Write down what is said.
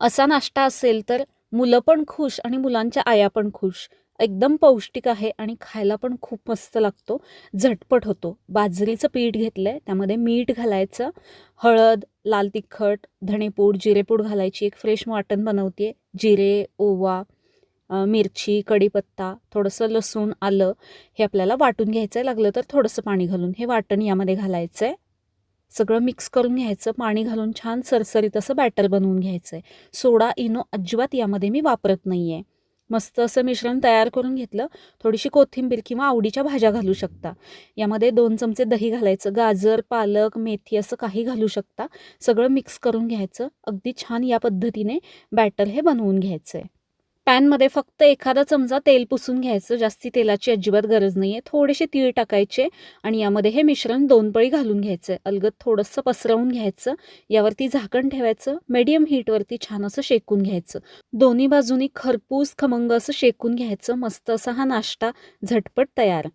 असा नाश्ता असेल तर मुलं पण खुश आणि मुलांच्या आया पण खुश. एकदम पौष्टिक आहे आणि खायला पण खूप मस्त लागतो. झटपट होतो. बाजरीचं पीठ घेतलं आहे त्यामध्ये मीठ घालायचं. हळद लाल तिखट धणेपूड जिरेपूड घालायची. एक फ्रेश वाटण बनवते जिरे ओवा मिरची कढीपत्ता थोडंसं लसूण आलं हे आपल्याला वाटून घ्यायचं आहे लागलं तर थोडंसं पाणी घालून. हे वाटण यामध्ये घालायचं आहे सगळं मिक्स करून घ्यायचं पाणी घालून छान सरसरीत असं बॅटर बनवून घ्यायचं आहे सोडा इनो अजिबात यामध्ये मी वापरत नाही आहे मस्त असं मिश्रण तयार करून घेतलं थोडीशी कोथिंबीर किंवा आवडीच्या भाज्या घालू शकता. यामध्ये दोन चमचे दही घालायचं गाजर पालक मेथी असं काही घालू शकता. सगळं मिक्स करून घ्यायचं अगदी छान या पद्धतीने बॅटर हे बनवून घ्यायचं आहे पॅनमध्ये फक्त एखादा चमचा तेल पुसून घ्यायचं. जास्ती तेलाची अजिबात गरज नाही आहे थोडेसे तीळ टाकायचे आणि यामध्ये हे मिश्रण दोन पळी घालून घ्यायचं आहे अलगद थोडंसं पसरवून घ्यायचं. यावरती झाकण ठेवायचं. मीडियम हीटवरती छान असं शेकून घ्यायचं. दोन्ही बाजूनी खरपूस खमंग असं शेकून घ्यायचं. मस्त असा हा नाश्ता झटपट तयार.